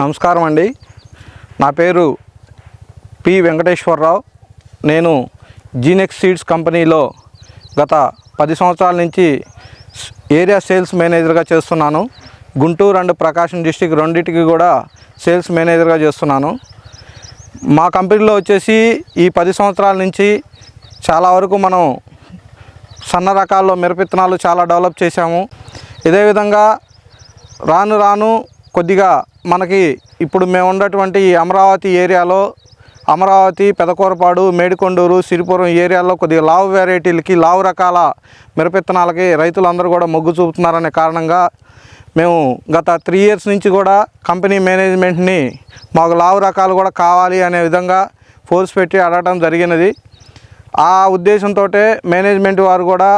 నమస్కారం అండి. నా పేరు పి వెంకటేశ్వరరావు. నేను జీనెక్స్ సీడ్స్ కంపెనీలో గత పది సంవత్సరాల నుంచి ఏరియా సేల్స్ మేనేజర్గా చేస్తున్నాను. గుంటూరు అండ్ ప్రకాశం డిస్టిక్ రెండింటికి కూడా సేల్స్ మేనేజర్గా చేస్తున్నాను. మా కంపెనీలో వచ్చేసి ఈ పది సంవత్సరాల నుంచి చాలా వరకు మనం సన్న రకాల్లో మిరపిత్తనాలు చాలా డెవలప్ చేశాము. ఇదే విధంగా రాను రాను కొద్దిగా మనకి ఇప్పుడు మేము ఉన్నటువంటి ఈ అమరావతి ఏరియాలో అమరావతి పెదకూరపాడు మేడికొండూరు సిరిపురం ఏరియాలో కొద్దిగా లావు వెరైటీలకి లావు రకాల మిరపిత్తనాలకి రైతులందరూ కూడా మొగ్గు చూపుతున్నారనే కారణంగా మేము గత త్రీ ఇయర్స్ నుంచి కూడా కంపెనీ మేనేజ్మెంట్ని మాకు లావు రకాలు కూడా కావాలి అనే విధంగా ఫోర్స్ పెట్టి అడగడం జరిగినది. ఆ ఉద్దేశంతో మేనేజ్మెంట్ వారు కూడా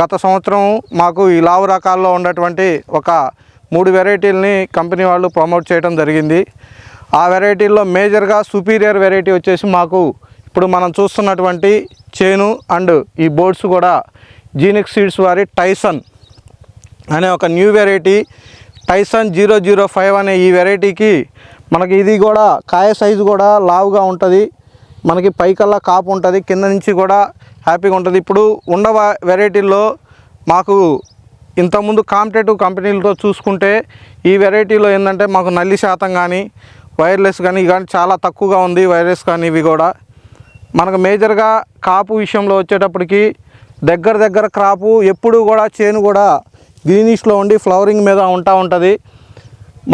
గత సంవత్సరం మాకు ఈ లావు రకాల్లో ఉన్నటువంటి ఒక మూడు వెరైటీలని కంపెనీ వాళ్ళు ప్రమోట్ చేయడం జరిగింది. ఆ వెరైటీల్లో మేజర్గా సుపీరియర్ వెరైటీ వచ్చేసి మాకు ఇప్పుడు మనం చూస్తున్నటువంటి చేను అండ్ ఈ బోర్డ్స్ కూడా జీనిక్ సీడ్స్ వారి టైసన్ అనే ఒక new variety. Tyson zero zero five అనే ఈ వెరైటీకి మనకి ఇది కూడా కాయ సైజు కూడా లావుగా ఉంటుంది. మనకి పైకల్లా కాపు ఉంటుంది. కింద నుంచి కూడా హ్యాపీగా ఉంటుంది. ఇప్పుడు ఉన్న వెరైటీల్లో మాకు ఇంతకుముందు కాంపిటేటివ్ కంపెనీలతో చూసుకుంటే ఈ వెరైటీలో ఏంటంటే మాకు నల్లి శాతం కానీ వైర్లెస్ కానీ కానీ చాలా తక్కువగా ఉంది వైరస్ కానీ ఇవి కూడా. మనకు మేజర్గా కాపు విషయంలో వచ్చేటప్పటికి దగ్గర దగ్గర క్రాపు ఎప్పుడు కూడా చేను కూడా గ్రీనిష్లో ఉండి ఫ్లవరింగ్ మీద ఉంటా ఉంటుంది.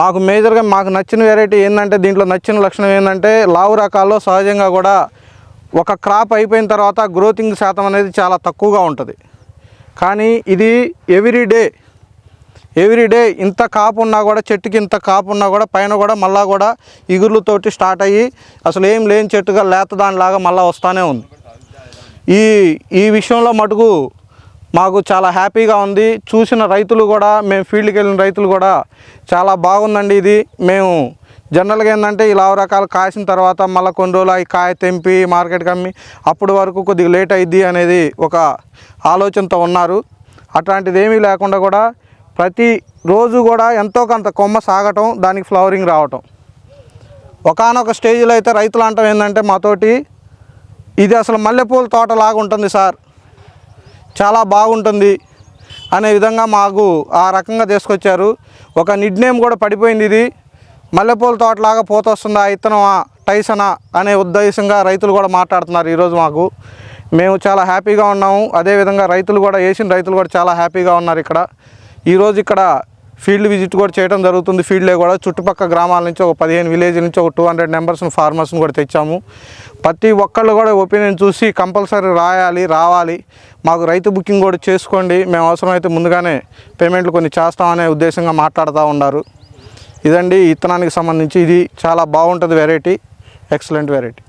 మాకు మేజర్గా మాకు నచ్చిన వెరైటీ ఏంటంటే దీంట్లో నచ్చిన లక్షణం ఏంటంటే లావు రకాల్లో సహజంగా కూడా ఒక క్రాప్ అయిపోయిన తర్వాత గ్రోతింగ్ శాతం అనేది చాలా తక్కువగా ఉంటుంది. కానీ ఇది ఎవ్రీడే డే ఎవ్రీ డే ఇంత కాపు ఉన్నా కూడా చెట్టుకి ఇంత కాపు ఉన్నా కూడా పైన కూడా మళ్ళా కూడా ఇగుర్లతోటి స్టార్ట్ అయ్యి అసలు ఏం లేని చెట్టుగా లేత దానిలాగా మళ్ళీ వస్తూనే ఉంది. ఈ ఈ విషయంలో మటుకు మాకు చాలా హ్యాపీగా ఉంది. చూసిన రైతులు కూడా మేము ఫీల్డ్కి వెళ్ళిన రైతులు కూడా చాలా బాగుందండి ఇది. మేము జనరల్గా ఏంటంటే ఇలా రకాలు కాసిన తర్వాత మళ్ళీ కొన్ని రోజులు అవి కాయ తెంపి మార్కెట్కి అమ్మి అప్పటి వరకు కొద్దిగా లేట్ అయింది అనేది ఒక ఆలోచనతో ఉన్నారు. అట్లాంటిది ఏమీ లేకుండా కూడా ప్రతి రోజు కూడా ఎంతో కొంత కొమ్మ సాగటం దానికి ఫ్లవరింగ్ రావటం. ఒకనొక స్టేజ్లో అయితే రైతులు అంటాం ఏంటంటే మాతోటి ఇది అసలు మల్లెపూల తోటలాగా ఉంటుంది సార్. చాలా బాగుంటుంది అనే విధంగా మాకు ఆ రకంగా తీసుకొచ్చారు. ఒక నిడ్ నేమ్ కూడా పడిపోయింది ఇది. మల్లెపూల తోటలాగా పోతొస్తుందా ఇత్తనమా టైసనా అనే ఉద్దేశంగా రైతులు కూడా మాట్లాడుతున్నారు ఈరోజు మాకు. మేము చాలా హ్యాపీగా ఉన్నాము. అదేవిధంగా రైతులు కూడా వేసిన రైతులు కూడా చాలా హ్యాపీగా ఉన్నారు ఇక్కడ. ఈరోజు ఇక్కడ ఫీల్డ్ విజిట్ కూడా చేయడం జరుగుతుంది. ఫీల్డ్లో కూడా చుట్టుపక్కల గ్రామాల నుంచి ఒక పదిహేను విలేజ్ నుంచి ఒక టూ హండ్రెడ్ మెంబర్స్ని ఫార్మర్స్ని కూడా తెచ్చాము. ప్రతి ఒక్కళ్ళు కూడా ఒపీనియన్ చూసి కంపల్సరీ రాయాలి రావాలి. మాకు రైతు బుకింగ్ కూడా చేసుకోండి. మేము అవసరమైతే ముందుగానే పేమెంట్లు కొన్ని చేస్తామనే ఉద్దేశంగా మాట్లాడుతూ ఉన్నారు. ఇదండి ఇత్తనానికి సంబంధించి. ఇది చాలా బాగుంటుంది వెరైటీ ఎక్సలెంట్ వెరైటీ